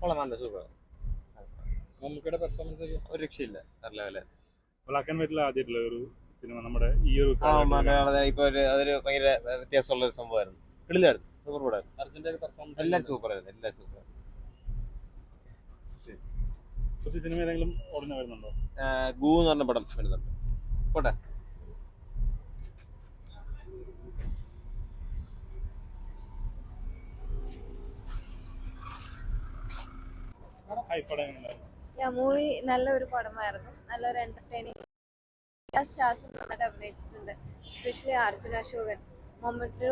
കൊള്ളാം നല്ല സൂപ്പർ മമ്മൂക്കയുടെ പെർഫോമൻസ് ഒരു രക്ഷയില്ല നല്ല ലെവൽ ബ്ലാക്ക് ആൻഡ് വൈറ്റിൽ ആദ്യമായിട്ടുള്ള ഒരു സിനിമ നമ്മുടെ ഈ ഒരു ആ മലയാളത്തിൽ ഇപ്പൊ ഒരു അതൊരു ഭയങ്കര വ്യത്യാസമുള്ള ഒരു സംഭവമായിരുന്നു. കിളിലായിരുന്നു സൂപ്പർ അർജുന്റെ പെർഫോമൻസ് എല്ലാം സൂപ്പർ ആയിരുന്നു എല്ലാം സൂപ്പർ പുതിയ സിനിമ ഏതെങ്കിലും ഓടുന്ന വരുന്നുണ്ടോ? ഗൂ എന്ന് പറഞ്ഞ പടം വരുന്നുണ്ട്. പോട്ടെ. മൂവി നല്ലൊരു പടമായിരുന്നു. നല്ലൊരു എന്റർടൈനിങ് എല്ലാ സ്റ്റാർസും നന്നായിട്ട് അഭിനയിച്ചിട്ടുണ്ട്. എസ്പെഷ്യലി അർജുൻ അശോകൻ.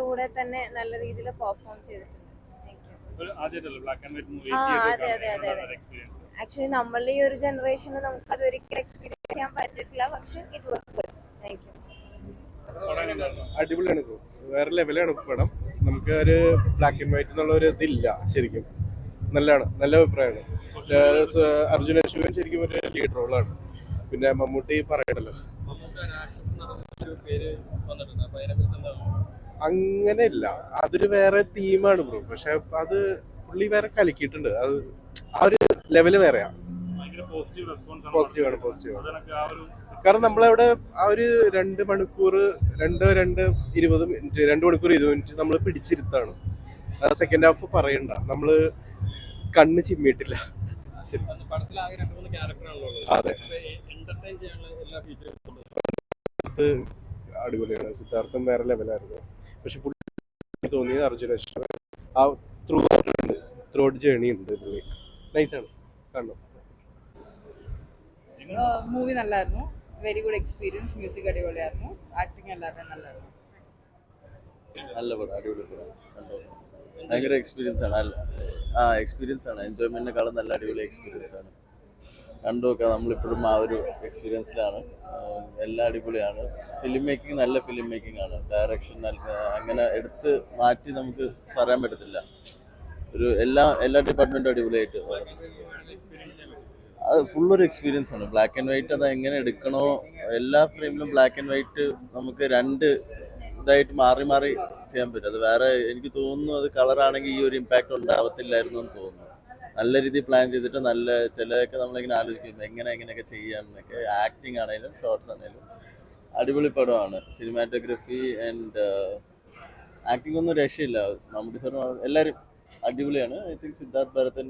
കൂടെ തന്നെ നല്ല രീതിയിൽ പെർഫോം ചെയ്തിട്ടുണ്ട്. താങ്ക് ഒരു ആദ്യമായിട്ടല്ലേ ബ്ലാക്ക് ആൻഡ് വൈറ്റ് മൂവി ആ, അതെ, അതെ, അതെ, അതെ. ആക്ച്വലി നമ്മളുടെ ഈ ഒരു ജനറേഷനിൽ നമുക്ക് അതൊരിക്കലും എക്സ്പീരിയൻസ് ചെയ്യാൻ പറ്റിയിട്ടില്ല. പക്ഷെ it was good thank you അടിപൊളിയാണ് വേറെ ലെവലാണ് പടം. നമുക്ക് ഒരു ബ്ലാക്ക് ആൻഡ് വൈറ്റ് എന്നുള്ള ഒരു ഇതില്ല ശരിക്കും. നല്ലതാണ് നല്ല അഭിപ്രായമാണ്. അർജുന ശിവൻ ശരിക്കും ഒരു ലീഡ് റോളാണ്. പിന്നെ മമ്മൂട്ടി പറയണല്ലോ. അങ്ങനെയില്ല അതൊരു വേറെ തീമാണ് ബ്രോ പക്ഷെ അത് പുള്ളി വേറെ കലക്കിയിട്ടുണ്ട്. അത് ആ ഒരു ലെവൽ വേറെയാ. പോസിറ്റീവ് ആണ് പോസിറ്റീവ് കാരണം നമ്മളവിടെ ആ ഒരു രണ്ട് മണിക്കൂർ രണ്ട് രണ്ട് ഇരുപത് മിനിറ്റ് രണ്ട് മണിക്കൂർ ഇരുപത് മിനിറ്റ് നമ്മൾ പിടിച്ചിരുത്താണ്. സെക്കൻഡ് ഹാഫ് പറയണ്ട. നമ്മൾ കണ്ണ് ചിമ്മിട്ടില്ല ശരി. അന്ന് പടത്തിൽ ആകെ രണ്ട് മൂന്ന് ക്യാരക്ടറാണല്ലോ ഉള്ളത്. അതെ. അടിപൊളിയാണ്. സിദ്ധാർത്ഥം വേറെ ലെവലായിരുന്നു പക്ഷെ പുള്ളി തോന്നിയത് അർജുന. ആ ത്രൂ ത്രൂ ഔട്ട് ജേണി ഉണ്ട് പുള്ളി. നൈസാണ് കാണണം. മൂവി നല്ലായിരുന്നു. വെരി ഗുഡ് എക്സ്പീരിയൻസ് മ്യൂസിക് അടിപൊളിയായിരുന്നു. ആക്ടിങ് എല്ലാവരുടെയും നല്ലായിരുന്നു. നല്ല പടം. അടിപൊളി പടം. കണ്ടോ? ഭയങ്കര എക്സ്പീരിയൻസ് ആണ്. അല്ല ആ എക്സ്പീരിയൻസ് ആണ്. എൻജോയ്മെന്റിനെക്കാളും നല്ല അടിപൊളി എക്സ്പീരിയൻസ് ആണ്. കണ്ടു നോക്കാം നമ്മളിപ്പോഴും ആ ഒരു എക്സ്പീരിയൻസിലാണ് എല്ലാ അടിപൊളിയാണ്. ഫിലിം മേക്കിംഗ് നല്ല ഫിലിം മേക്കിംഗ് ആണ്. ഡയറക്ഷൻ അങ്ങനെ എടുത്ത് മാറ്റി നമുക്ക് പറയാൻ പറ്റത്തില്ല. ഒരു എല്ലാ എല്ലാ ഡിപ്പാർട്ട്മെന്റും അടിപൊളിയായിട്ട് അത് ഫുൾ ഒരു എക്സ്പീരിയൻസ് ആണ്. ബ്ലാക്ക് ആൻഡ് വൈറ്റ് അത് എങ്ങനെ എടുക്കണോ എല്ലാ ഫ്രെയിമിലും ബ്ലാക്ക് ആൻഡ് വൈറ്റ് നമുക്ക് രണ്ട് ഇതായിട്ട് മാറി മാറി ചെയ്യാൻ പറ്റും. അത് വേറെ എനിക്ക് തോന്നുന്നു അത് കളറാണെങ്കിൽ ഈ ഒരു ഇമ്പാക്റ്റ് ഉണ്ടാവത്തില്ലായിരുന്നു എന്ന് തോന്നുന്നു. നല്ല രീതിയിൽ പ്ലാൻ ചെയ്തിട്ട് നല്ല ചിലതൊക്കെ നമ്മളിങ്ങനെ ആലോചിക്കും എങ്ങനെ എങ്ങനെയൊക്കെ ചെയ്യാമെന്നൊക്കെ ആക്ടിങ് ആണെങ്കിലും ഷോർട്സ് ആണെങ്കിലും അടിപൊളി പടമാണ്. സിനിമാറ്റോഗ്രഫി ആൻഡ് ആക്ടിംഗ് ഒന്നും രക്ഷയില്ല. മമ്മൂട്ടി സാറും എല്ലാവരും അടിപൊളിയാണ്. ഐ തിങ്ക് സിദ്ധാർത്ഥ് ഭരതൻ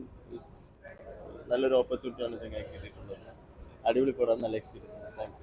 നല്ലൊരു ഓപ്പർച്യൂണിറ്റിയാണ് ചങ്ങായി കിട്ടിയിട്ടുള്ളത്. അടിപൊളി പടം നല്ല എക്സ്പീരിയൻസ് ആണ്. താങ്ക്